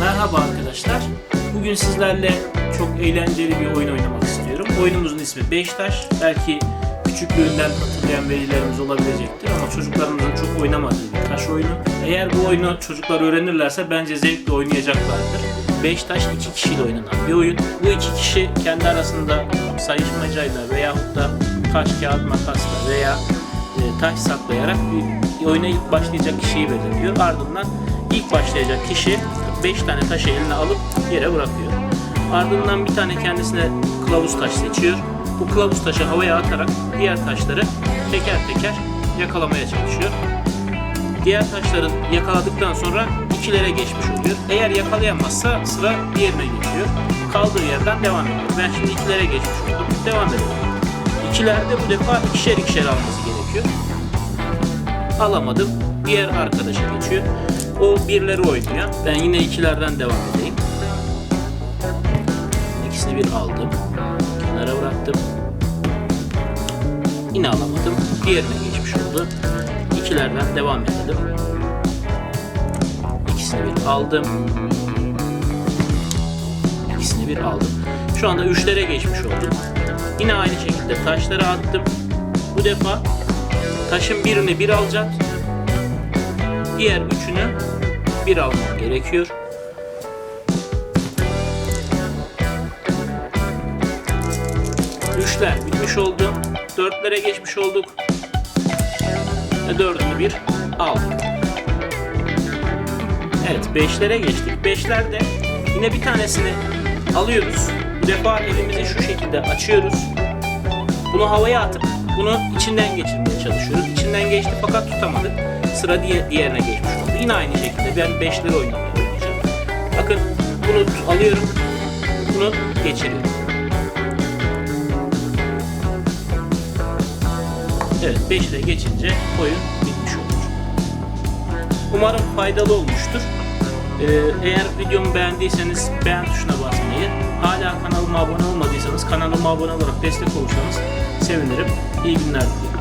Merhaba arkadaşlar. Bugün sizlerle çok eğlenceli bir oyun oynamak istiyorum. Oyunumuzun ismi Beştaş. Belki küçüklüğünden hatırlayan velilerimiz olabilecektir ama çocuklarımızın çok oynamadığı bir taş oyunu. Eğer bu oyunu çocuklar öğrenirlerse bence zevkle oynayacaklardır. Beştaş iki kişiyle oynanan bir oyun. Bu iki kişi kendi arasında sayışmacayla veyahut da taş, kağıt, makasla veya e, taş saklayarak bir oyuna ilk başlayacak kişiyi belirliyor. Ardından ilk başlayacak kişi 5 tane taşı eline alıp yere bırakıyor. Ardından bir tane kendisine kılavuz taş seçiyor. Bu kılavuz taşı havaya atarak diğer taşları teker teker yakalamaya çalışıyor. Diğer taşları yakaladıktan sonra ikilere geçmiş oluyor. Eğer yakalayamazsa sıra diğerine geçiyor. Kaldığı yerden devam ediyor. Ben şimdi ikilere geçmiş oldum. Devam edelim. İkilerde bu defa ikişer ikişer alması gerekiyor. Alamadım. Diğer arkadaşa geçiyor. O birleri oynuyor. Ben yine ikilerden devam edeyim. İkisini bir aldım. Kenara bıraktım. Yine alamadım. Diğerine geçmiş oldu. İkilerden devam edelim. İkisini bir aldım. İkisini bir aldım. Şu anda üçlere geçmiş oldum. Yine aynı şekilde taşları attım. Bu defa taşın birini bir alacağım. Diğer üçünü bir almam gerekiyor. Üçler bitmiş oldu. Dörtlere geçmiş olduk. Ve dördünü bir aldım. Evet beşlere geçtik. Beşlerde yine bir tanesini alıyoruz. Bu defa elimizi şu şekilde açıyoruz. Bunu havaya atıp bunu içinden geçirmeye çalışıyoruz. İçinden geçti fakat tutamadık. Sıra diye, diğerine geçmiş oldu. Yine aynı şekilde ben beşleri oynamaya oynayacağım. Bakın bunu alıyorum. Bunu geçiriyorum. Evet 5'i de geçince oyun bitmiş olur. Umarım faydalı olmuştur. Ee, eğer videomu beğendiyseniz beğen tuşuna basmayı, hala kanalıma abone olmadıysanız kanalıma abone olarak destek olursanız sevinirim. İyi günler diliyorum.